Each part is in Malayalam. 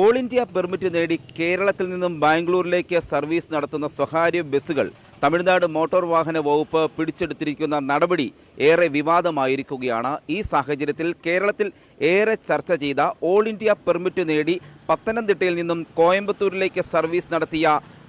ഓൾ ഇന്ത്യ പെർമിറ്റ് നേടി കേരളത്തിൽ നിന്നും ബാംഗ്ലൂരിലേക്ക് സർവീസ് നടത്തുന്ന സ്വകാര്യ ബസ്സുകൾ തമിഴ്നാട് മോട്ടോർ വാഹന വകുപ്പ് പിടിച്ചെടുത്തിരിക്കുന്ന നടപടി ഏറെ വിവാദമായിരിക്കുകയാണ്. ഈ സാഹചര്യത്തിൽ കേരളത്തിൽ ഏറെ ചർച്ച ചെയ്ത ഓൾ ഇന്ത്യ പെർമിറ്റ് നേടി പത്തനംതിട്ടയിൽ നിന്നും കോയമ്പത്തൂരിലേക്ക് സർവീസ് നടത്തിയ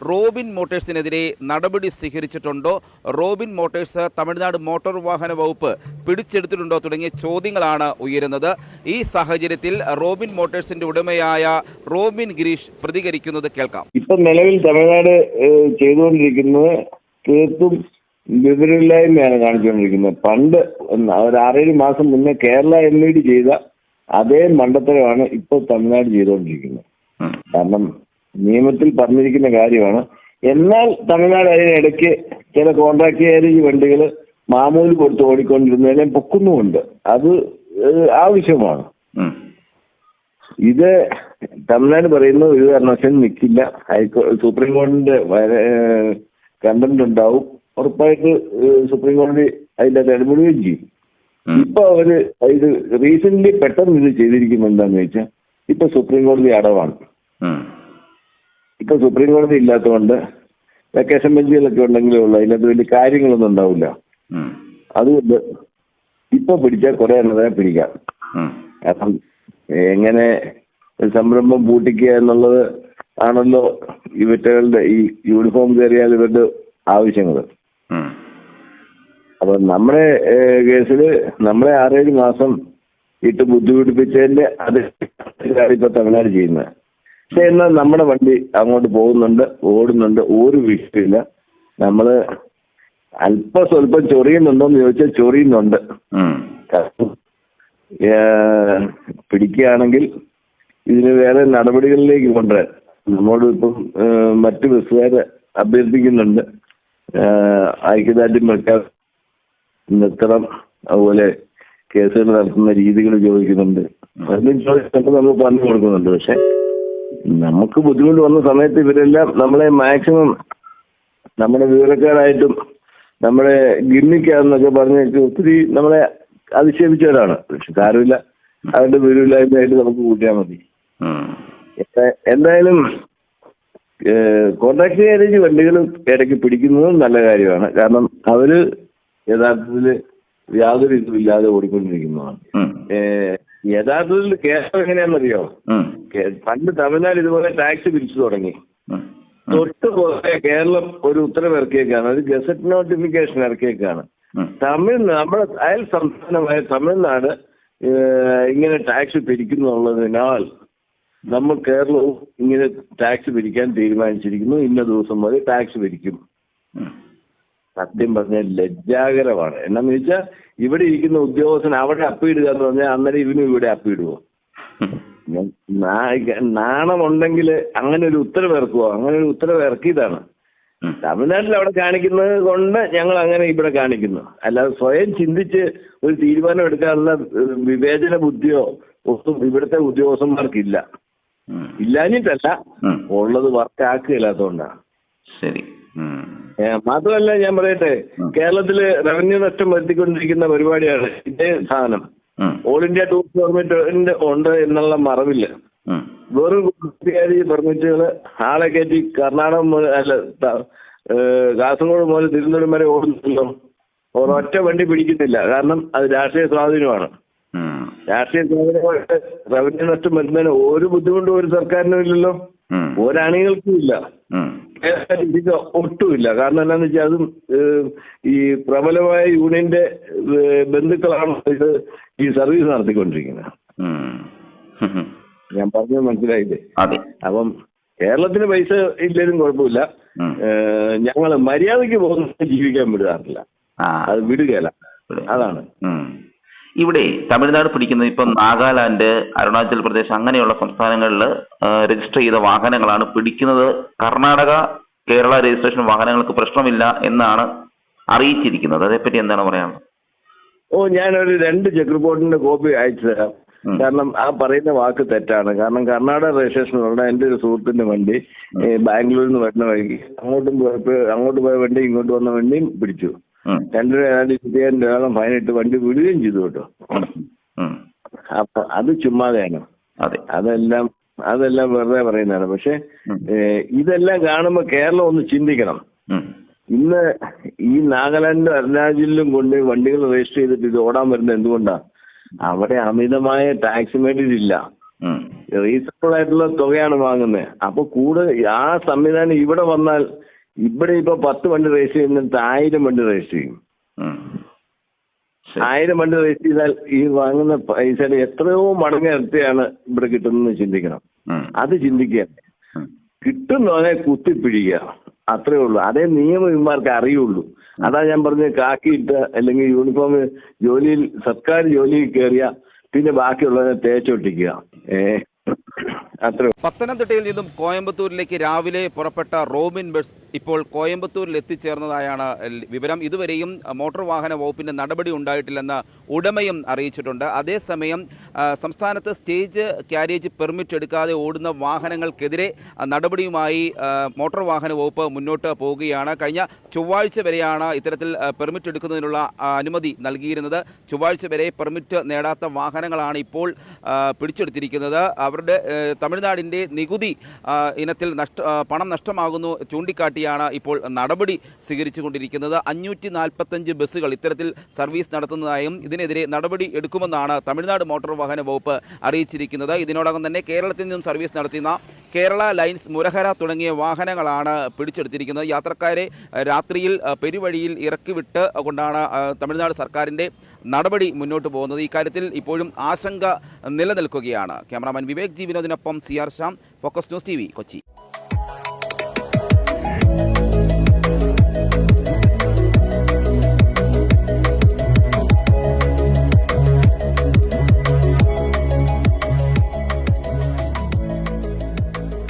റോബിൻ മോട്ടേഴ്സിനെതിരെ നടപടി സ്വീകരിച്ചിട്ടുണ്ടോ? റോബിൻ മോട്ടേഴ്സ് തമിഴ്നാട് മോട്ടോർ വാഹന വകുപ്പ് പിടിച്ചെടുത്തിട്ടുണ്ടോ തുടങ്ങിയ ചോദ്യങ്ങളാണ് ഉയരുന്നത്. ഈ സാഹചര്യത്തിൽ റോബിൻ മോട്ടേഴ്സിന്റെ ഉടമയായ റോബിൻ ഗിരീഷ് പ്രതികരിക്കുന്നത് കേൾക്കാം. ഇപ്പൊ നിലവിൽ തമിഴ്നാട് ചെയ്തുകൊണ്ടിരിക്കുന്നത് തീർത്തും വിവരമില്ലായ്മയാണ് കാണിച്ചുകൊണ്ടിരിക്കുന്നത്. പണ്ട് ഒരു ആറേഴ് മാസം മുന്നേ കേരള എം ഇ ഡി ചെയ്ത അതേ മണ്ടത്തരമാണ് ഇപ്പോൾ തമിഴ്നാട് ചെയ്തുകൊണ്ടിരിക്കുന്നത്. കാരണം നിയമത്തിൽ പറഞ്ഞിരിക്കുന്ന കാര്യമാണ്. എന്നാൽ തമിഴ്നാട് അതിനിടയ്ക്ക് ചില കോൺട്രാക്ട് ഈ വണ്ടികൾ മാമൂൽ കൊടുത്ത് ഓടിക്കൊണ്ടിരുന്നതിനെ പൊക്കുന്നുമുണ്ട്. അത് ആവശ്യമാണ്. ഇത് തമിഴ്നാട് പറയുന്നത് ഒരു കാരണവശാലും നിൽക്കില്ല ഹൈക്കോ സുപ്രീം കോടതിന്റെ കണ്ടന്റ് ഉണ്ടാവും ഉറപ്പായിട്ട് സുപ്രീം കോടതി അതിന്റെ അത് ഇടപെടുകയും ചെയ്യും. ഇപ്പൊ അവർ ഇത് റീസെന്റ് പെട്ടെന്ന് ഇത് ചെയ്തിരിക്കുന്നത് എന്താന്ന് വെച്ചാൽ ഇപ്പൊ സുപ്രീം കോടതി അടവാണ് ഇപ്പൊ സുപ്രീം കോടതി ഇല്ലാത്തതുകൊണ്ട് വെക്കേഷൻ ബെഞ്ചുകളൊക്കെ ഉണ്ടെങ്കിലേ ഉള്ളൂ. അതിനകത്ത് വലിയ കാര്യങ്ങളൊന്നും ഉണ്ടാവില്ല. അതുകൊണ്ട് ഇപ്പൊ പിടിച്ചാൽ കുറെ എണ്ണതിനെ പിടിക്കാം. കാരണം എങ്ങനെ സംരംഭം പൂട്ടിക്കുക എന്നുള്ളത് ആണല്ലോ ഇവറ്റകളുടെ ഈ യൂണിഫോം കയറിയാൽ ഇവരുടെ ആവശ്യങ്ങൾ. അപ്പൊ നമ്മുടെ കേസിൽ നമ്മളെ ആറേഴ് മാസം ഇട്ട് ബുദ്ധിമുട്ടിപ്പിച്ചതിന്റെ അത് ഇപ്പൊ തമിഴ്നാട് ചെയ്യുന്നത്. പക്ഷെ എന്നാൽ നമ്മുടെ വണ്ടി അങ്ങോട്ട് പോകുന്നുണ്ട് ഓടുന്നുണ്ട്. ഒരു വിഷയമില്ല നമ്മൾ അല്പ സ്വല്പം ചൊറിയുന്നുണ്ടോന്ന് ചോദിച്ചാൽ ചൊറിയുന്നുണ്ട്. പിടിക്കുകയാണെങ്കിൽ ഇതിന് വേറെ നടപടികളിലേക്ക് കൊണ്ടുവരാൻ. നമ്മോട് ഇപ്പം മറ്റു ബസ്സുകാർ അഭ്യർത്ഥിക്കുന്നുണ്ട്. ഐക്യദാർഢ്യം വെക്കാൻ നിർത്തണം. അതുപോലെ കേസുകൾ നടത്തുന്ന രീതികൾ ചോദിക്കുന്നുണ്ട്. അതിനും ചോദിച്ചിട്ട് നമ്മൾ പറഞ്ഞു കൊടുക്കുന്നുണ്ട്. പക്ഷെ നമുക്ക് ബുദ്ധിമുട്ട് വന്ന സമയത്ത് ഇവരെല്ലാം നമ്മളെ മാക്സിമം നമ്മുടെ വിവരക്കാരായിട്ടും നമ്മളെ ഗിമ്മിക്കാന്നൊക്കെ പറഞ്ഞിട്ട് ഒത്തിരി നമ്മളെ അധിക്ഷേപിച്ചവരാണ്. പക്ഷെ കാര്യമില്ല അവരുടെ വിവരമില്ലായ്മയായിട്ട് നമുക്ക് കൂട്ടിയാൽ മതി. എന്തായാലും കോൺട്രാക്ട് ഗാരേജ് വണ്ടികൾ ഇടയ്ക്ക് പിടിക്കുന്നതും നല്ല കാര്യമാണ്. കാരണം അവർ യഥാർത്ഥത്തിൽ യാതൊരു ഇതുമില്ലാതെ ഓടിക്കൊണ്ടിരിക്കുന്നതാണ്. യഥാർത്ഥത്തിൽ കേരളം എങ്ങനെയാണെന്നറിയോ? പണ്ട് തമിഴ്നാട് ഇതുപോലെ ടാക്സ് പിരിച്ചു തുടങ്ങി. തൊട്ട് പോലെ കേരളം ഒരു ഉത്തരവ് ഇറക്കിയേക്കാണ് ഒരു ഗസറ്റ് നോട്ടിഫിക്കേഷൻ ഇറക്കിയേക്കാണ്. തമിഴ്നാട് നമ്മുടെ അയൽ സംസ്ഥാനമായ തമിഴ്നാട് ഇങ്ങനെ ടാക്സ് പിരിക്കുന്നുള്ളതിനാൽ നമ്മൾ കേരളവും ഇങ്ങനെ ടാക്സ് പിരിക്കാൻ തീരുമാനിച്ചിരിക്കുന്നു. ഇന്ന ദിവസം വരെ ടാക്സ് പിരിക്കും. സത്യം പറഞ്ഞാൽ ലജ്ജാകരമാണ്. എന്നാന്ന് വെച്ചാൽ ഇവിടെ ഇരിക്കുന്ന ഉദ്യോഗസ്ഥൻ അവിടെ അപ്പിടുക എന്ന് പറഞ്ഞാൽ അന്നേരം ഇവനും ഇവിടെ അപ്പിടുവോ നാ- നാണമുണ്ടെങ്കിൽ അങ്ങനെ ഒരു ഉത്തരവ് ഇറക്കുവോ അങ്ങനെ ഒരു ഉത്തരവ് ഇറക്കിയതാണ് തമിഴ്നാട്ടിൽ അവിടെ കാണിക്കുന്നത് കൊണ്ട് ഞങ്ങൾ അങ്ങനെ ഇവിടെ കാണിക്കുന്നു. അല്ലാതെ സ്വയം ചിന്തിച്ച് ഒരു തീരുമാനം എടുക്കാനുള്ള വിവേചന ബുദ്ധിയോ ഒന്നും ഇവിടുത്തെ ഉദ്യോഗസ്ഥന്മാർക്കില്ല. ഇല്ലാഞ്ഞിട്ടല്ല. ഉള്ളത് വർക്ക് അതുകൊണ്ടാണ് ശരി മാത്രമല്ല ഞാൻ പറയട്ടെ കേരളത്തിൽ റവന്യൂ നഷ്ടം വരുത്തിക്കൊണ്ടിരിക്കുന്ന പരിപാടിയാണ് ഇതേ സാധനം. ഓൾ ഇന്ത്യ ടൂറിസ്റ്റ് പെർമിറ്റ് ഉണ്ട് എന്നുള്ള മറവില്ല. വെറും പെർമിറ്റുകൾ ആളെ കയറ്റി കർണാടകം മുതൽ അല്ല കാസർഗോഡ് മുതൽ തിരുവനന്തപുരം വരെ ഓടുന്നല്ലോ ഒരൊറ്റ വണ്ടി പിടിക്കുന്നില്ല. കാരണം അത് രാഷ്ട്രീയ സ്വാധീനമാണ്. രാഷ്ട്രീയ സ്വാധീനമായിട്ട് റവന്യൂ നഷ്ടം വരുന്നതിന് ഒരു ബുദ്ധിമുട്ടും ഒരു സർക്കാരിനും ഇല്ലല്ലോ. ഒരണികൾക്കും ഇല്ല. ഒട്ടുമില്ല. കാരണം എന്താണെന്ന് വെച്ചാൽ അതും ഈ പ്രബലമായ യൂണിയന്റെ ബന്ധുക്കളാണ് ഇത് ഈ സർവീസ് നടത്തിക്കൊണ്ടിരിക്കുന്നത്. ഞാൻ പറഞ്ഞത് മനസ്സിലായില്ലേ? അപ്പം കേരളത്തിന് പൈസ ഇല്ലെങ്കിലും കുഴപ്പമില്ല. ഞങ്ങൾ മര്യാദയ്ക്ക് പോകുന്ന ജീവിക്കാൻ വിടാറില്ല അത് വിടുകയല്ല. അതാണ്. ഇവിടെ തമിഴ്നാട് പിടിക്കുന്നത് ഇപ്പം നാഗാലാൻഡ് അരുണാചൽ പ്രദേശ് അങ്ങനെയുള്ള സംസ്ഥാനങ്ങളിൽ രജിസ്റ്റർ ചെയ്ത വാഹനങ്ങളാണ് പിടിക്കുന്നത്. കർണാടക കേരള രജിസ്ട്രേഷൻ വാഹനങ്ങൾക്ക് പ്രശ്നമില്ല എന്നാണ് അറിയിച്ചിരിക്കുന്നത്. അതേപ്പറ്റി എന്താണ് പറയാനുള്ളത്? ഓ ഞാനൊരു രണ്ട് ചെക്ക് റിപ്പോർട്ടിന്റെ കോപ്പി അയച്ചു തരാം. കാരണം ആ പറയുന്ന വാക്ക് തെറ്റാണ്. കാരണം കർണാടക രജിസ്ട്രേഷനുള്ള എന്റെ ഒരു സുഹൃത്തിന്റെ വണ്ടി ബാംഗ്ലൂരിൽ നിന്ന് വരുന്ന വഴിക്ക്. അങ്ങോട്ടും പോയപ്പോ അങ്ങോട്ട് പോയ വണ്ടി ഇങ്ങോട്ട് വന്ന വണ്ടിയും പിടിച്ചു. രണ്ടര ഏതാണ്ട് ഇരുപത്തിയായിരം രൂപയോളം ഫൈൻ വണ്ടി വിടുകയും ചെയ്തു കേട്ടോ. അപ്പൊ അത് ചുമ്മാതെയാണ്. അതെ. അതെല്ലാം അതെല്ലാം വെറുതെ പറയുന്നതാണ്. പക്ഷെ ഇതെല്ലാം കാണുമ്പോൾ കേരളം ഒന്ന് ചിന്തിക്കണം. ഇന്ന് ഈ നാഗാലാൻഡിലും അരുണാചലിലും കൊണ്ട് വണ്ടികൾ രജിസ്റ്റർ ചെയ്തിട്ട് ഇത് ഓടാൻ വരുന്നത് എന്തുകൊണ്ടാ? അവിടെ അമിതമായ ടാക്സ് ഇല്ല. റീസണബിൾ ആയിട്ടുള്ള തുകയാണ് വാങ്ങുന്നത്. അപ്പൊ കൂടുതൽ ആ സംവിധാനം ഇവിടെ വന്നാൽ ഇവിടെ ഇപ്പൊ പത്ത് വണ്ടി രജിസ്റ്റർ ചെയ്യുന്നിടത്ത് ആയിരം വണ്ടി രജിസ്റ്റർ ചെയ്യും. ആയിരം വണ്ടി രജിസ്റ്റർ ചെയ്താൽ ഈ വാങ്ങുന്ന പൈസയുടെ എത്രയോ മടങ്ങ് ഇരട്ടിയാണ് ഇവിടെ കിട്ടുന്നത് ചിന്തിക്കണം. അത് ചിന്തിക്കുക. കിട്ടുന്നവനെ കുത്തിപ്പിടിക്കുക അത്രേ ഉള്ളൂ. അതേ നിയമം ഇവന്മാർക്ക് അറിയുള്ളൂ. അതാ ഞാൻ പറഞ്ഞ കാക്കിയിട്ട് അല്ലെങ്കിൽ യൂണിഫോം ജോലിയിൽ സർക്കാർ ജോലിയിൽ കയറിയ പിന്നെ ബാക്കിയുള്ളവരെ തേച്ചൊട്ടിക്കുക ഏ അത്രേ പത്തനംതിട്ടയിൽ നിന്നും കോയമ്പത്തൂരിലേക്ക് രാവിലെ പുറപ്പെട്ട റോമിൻ ബസ് ഇപ്പോൾ കോയമ്പത്തൂരിൽ എത്തിച്ചേർന്നതായാണ് വിവരം. ഇതുവരെയും മോട്ടോർ വാഹന വകുപ്പിന്റെ നടപടി ഉണ്ടായിട്ടില്ലെന്ന് ഉടമയും അറിയിച്ചിട്ടുണ്ട്. അതേസമയം സംസ്ഥാനത്ത് സ്റ്റേജ് ക്യാരേജ് പെർമിറ്റ് എടുക്കാതെ ഓടുന്ന വാഹനങ്ങൾക്കെതിരെ നടപടിയുമായി മോട്ടോർ വാഹന വകുപ്പ് മുന്നോട്ട് പോവുകയാണ്. കഴിഞ്ഞ ചൊവ്വാഴ്ച വരെയാണ് ഇത്തരത്തിൽ പെർമിറ്റ് എടുക്കുന്നതിനുള്ള അനുമതി നൽകിയിരുന്നത്. ചൊവ്വാഴ്ച വരെ പെർമിറ്റ് നേടാത്ത വാഹനങ്ങളാണ് ഇപ്പോൾ പിടിച്ചെടുത്തിരിക്കുന്നത്. അവരുടെ ഏ, തമിഴ്നാടിന്റെ നികുതി ഇനത്തിൽ നഷ്ട പണം നഷ്ടമാകുന്നു ചൂണ്ടിക്കാട്ടിയാണ് ഇപ്പോൾ നടപടി സ്വീകരിച്ചുകൊണ്ടിരിക്കുന്നത്. അഞ്ഞൂറ്റി നാൽപ്പത്തഞ്ച് ബസ്സുകൾ ഇത്തരത്തിൽ സർവീസ് നടത്തുന്നതായും ഇതിനെതിരെ നടപടി എടുക്കുമെന്നാണ് തമിഴ്നാട് മോട്ടോർ വാഹന വകുപ്പ് അറിയിച്ചിരിക്കുന്നത്. ഇതിനോടകം തന്നെ കേരളത്തിൽ നിന്നും സർവീസ് നടത്തുന്ന കേരള ലൈൻസ് മുരഹര തുടങ്ങിയ വാഹനങ്ങളാണ് പിടിച്ചെടുത്തിരിക്കുന്നത്. യാത്രക്കാരെ രാത്രിയിൽ പെരുവഴിയിൽ ഇറക്കിവിട്ട് കൊണ്ടാണ് തമിഴ്നാട് സർക്കാരിന്റെ നടപടി മുന്നോട്ട് പോകുന്നത്. ഇക്കാര്യത്തിൽ ഇപ്പോഴും ആശങ്ക നിലനിൽക്കുകയാണ്. Cameraman Vivek ji വിനോദിനൊപ്പം C R Shyam focus news T Kochi.